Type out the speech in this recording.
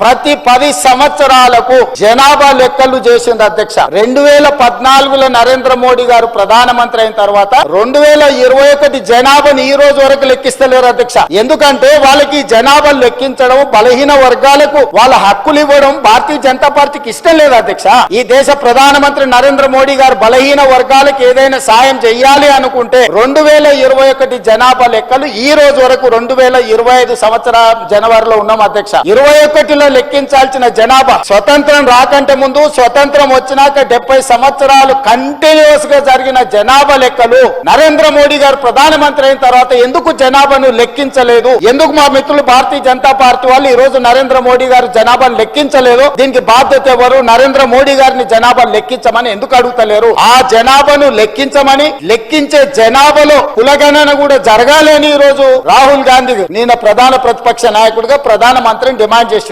ప్రతి పది సంవత్సరాలకు జనాభా లెక్కలు చేసింది అధ్యక్ష. రెండు వేల పద్నాలుగులో నరేంద్ర మోడీ గారు ప్రధానమంత్రి అయిన తర్వాత రెండు వేల ఇరవై ఒకటి జనాభాని ఈ రోజు వరకు లెక్కిస్తలేరు అధ్యక్ష. ఎందుకంటే వాళ్ళకి జనాభా లెక్కించడం బలహీన వర్గాలకు వాళ్ళ హక్కులు ఇవ్వడం భారతీయ జనతా పార్టీకి ఇష్టం లేదు అధ్యక్ష. ఈ దేశ ప్రధానమంత్రి నరేంద్ర మోడీ గారు బలహీన వర్గాలకు ఏదైనా సాయం చేయాలి అనుకుంటే రెండు వేల ఇరవై ఒకటి జనాభా లెక్కలు ఈ రోజు వరకు రెండు వేల ఇరవై ఐదు సంవత్సర జనవరిలో ఉన్నాం అధ్యక్ష. ఇరవై ఒకటిలో లెక్కించాల్సిన జనాభా స్వతంత్రం రాకంటే ముందు స్వతంత్రం వచ్చినాక డెబ్బై సంవత్సరాలు కంటిన్యూస్గా జరిగిన జనాభా లెక్కలు నరేంద్ర మోడీ గారు ప్రధానమంత్రి అయిన తర్వాత ఎందుకు జనాభాను లెక్కించలేదు? ఎందుకు మా మిత్రులు భారతీయ జనతా పార్టీ వాళ్ళు ఈ రోజు నరేంద్ర మోడీ గారు జనాభాను లెక్కించలేదు? దీనికి బాధ్యత ఎవరు? నరేంద్ర మోడీ గారిని జనాభా లెక్కించమని ఎందుకు అడుగుతలేరు? ఆ జనాభాను లెక్కించమని లెక్కించే జనాభాలో కులగణన కూడా జరగాలని ఈ రోజు రాహుల్ గాంధీ నేను ప్రధాన ప్రతిపక్ష నాయకుడిగా ప్రధాన మంత్రిని డిమాండ్ చేశారు